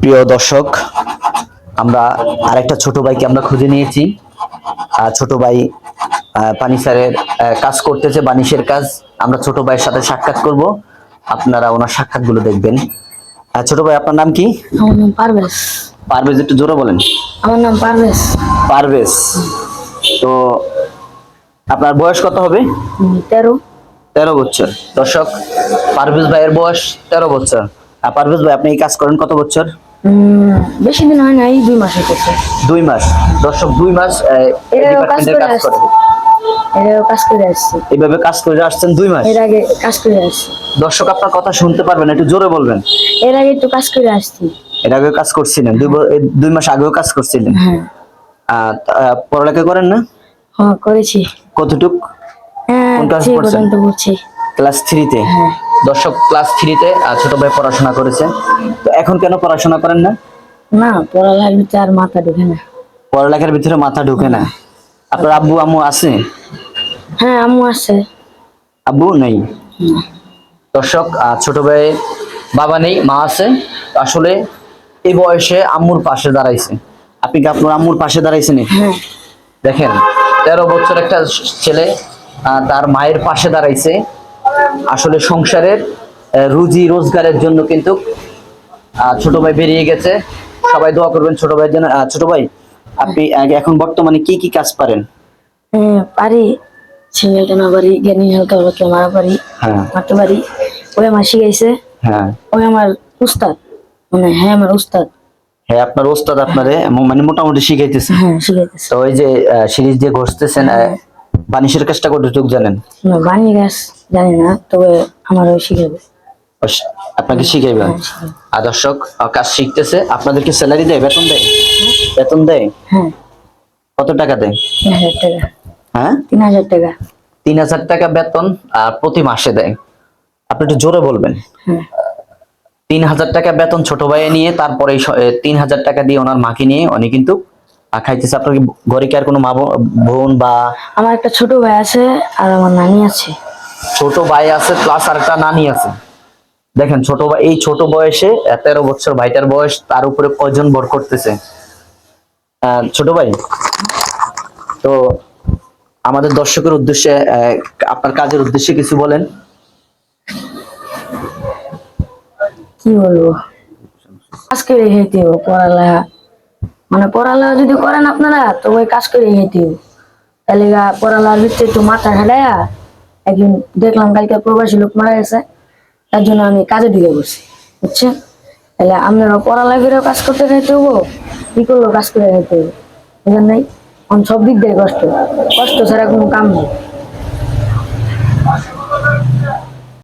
প্রিয় দর্শক আমরা আরেকটা ছোট ভাইকে আমরা খুঁজে নিয়েছি। ছোট ভাই আহ, পানি স্যারের আহ, কাজ করতেছে বানিশের কাজ। আমরা ছোট ভাইয়ের সাথে সাক্ষাৎ করব। আপনারা ওনার সাক্ষাৎগুলো দেখবেন। ছোট ভাই আপনার নাম কি? আমার নাম পারভেজ। পারভেজ একটু জোরে বলেন। আমার নাম পারভেজ। পারভেজ। তো আপনার বয়স কত হবে? তেরো। তেরো বছর। দর্শক পারভেজ ভাইয়ের বয়স তেরো বছর। আর পারভেজ ভাই আপনি এই কাজ করেন কত বছর? বেশি দিন হয় নাই দুই মাস দুই মাস। দর্শক দুই মাস এই এরাও কাজ করে কাজ করে। এরাও কাজ করে আসছে। এইভাবে কাজ করে আসছেন দুই মাস? এর আগে কাজ করে আসছি। দর্শক আপনার কথা শুনতে পারবেন একটু জোরে বলবেন। এর আগে একটু কাজ করে আসছি। এর কাজ করছিলেন দুই দুই মাস আগেও কাজ করছিলেন। হ্যাঁ। পড়ালেখা করেন না? হ্যাঁ করেছি। কতটুক? কোন ক্লাসে পর্যন্ত পড়ছি ক্লাস থ্রিতে হ্যাঁ। দর্শক ক্লাস থ্রিতে ছোট ভাই পড়াশোনা করেছে। তো এখন কেন পড়াশোনা করেন না? না পড়ালেখার ভিতরে আর মাথা ঢুকে না। পড়ালেখার ভিতরে মাথা ঢুকে না। আপনার আব্বু আম্মু আছে? হ্যাঁ আম্মু আসছে আব্বু নেই? দর্শক ছোট ভাই বাবা নেই মা আছে। আসলে এই বয়সে আম্মুর পাশে দাঁড়াইছে। আপনি কি আপনার আম্মুর পাশে দাঁড়াইছেন হ্যাঁ। দেখেন তেরো বছর একটা ছেলে তার মায়ের পাশে দাঁড়াইছে। আসলে সংসারের রুজি রোজগারের জন্য কিন্তু ছোট ভাই বেরিয়ে গেছে। সবাই দোয়া করবেন ছোট ভাইয়ের জন্য। ছোট ভাই আপনি এখন বর্তমানে কি কি কাজ পারেন? পারি। ছেলে টানা পারি জ্ঞানী হালকা হালকা মারা পারি। হ্যাঁ। মারতে পারি। ওই আমার শিখাইছে। হ্যাঁ। ওই আমার উস্তাদ। মানে হ্যাঁ আমার উস্তাদ। হ্যাঁ আপনার ওস্তাদ আপনারে মানে মোটামুটি শিখাইতেছে। হ্যাঁ শিখাইতেছে। তো ওই যে সিরিজ দিয়ে ঘষতেছেন বানিশের কাজটা কতটুকু জানেন? না বানিয়ে গাছ জানি না তবে আমার শিখাবে। আপনাকে শিখাইবেন হ্যাঁ। আর দর্শক কাজ শিখতেছে আপনাদেরকে স্যালারি দেয় বেতন দেয়? বেতন দেয়? হ্যাঁ। কত টাকা দেয়? তিন হাজার টাকা। হ্যাঁ? তিন হাজার টাকা। তিন হাজার টাকা বেতন আর প্রতি মাসে দেয়। আপনি একটু জোরে বলবেন। হ্যাঁ। তিন হাজার টাকা বেতন ছোট ভাইয়ে নিয়ে তারপরে তিন হাজার টাকা দিয়ে ওনার মাকে নিয়ে উনি কিন্তু খাইতেছে। আপনার ঘরে কি আর কোনো মা বোন বা আমার একটা ছোট ভাই আছে আর আমার নানি আছে। ছোট ভাই আছে প্লাস আর একটা নানি আছে। দেখেন ছোট ভাই এই ছোট বয়সে তেরো বছর ভাইটার বয়স তার উপরে কয়জন ভর করতেছে? ছোট ভাই? তো আমাদের দর্শকের উদ্দেশ্যে আপনার কাজের উদ্দেশ্যে কিছু বলেন। কি বলব? আজকে করে খেতে হবে পড়ালেখা মানে পড়ালেখা যদি করেন আপনারা, তো ওই কাজ করে খেতে তাহলে পড়ালেখার ভিতরে একটু মাথা খেলাইয়া একদিন দেখলাম কালকে প্রবাসী লোক মারা গেছে, তার জন্য আমি কাজে ঢুকে বসছি বুঝছেন? তাহলে আপনারা পড়ালেখা করেও কাজ করতে খাইতে হব কি করলেও কাজ করে খাইতে হবে বুঝলেন নাই? সব দিক দিয়ে কষ্ট কষ্ট ছাড়া কোনো কাম নেই।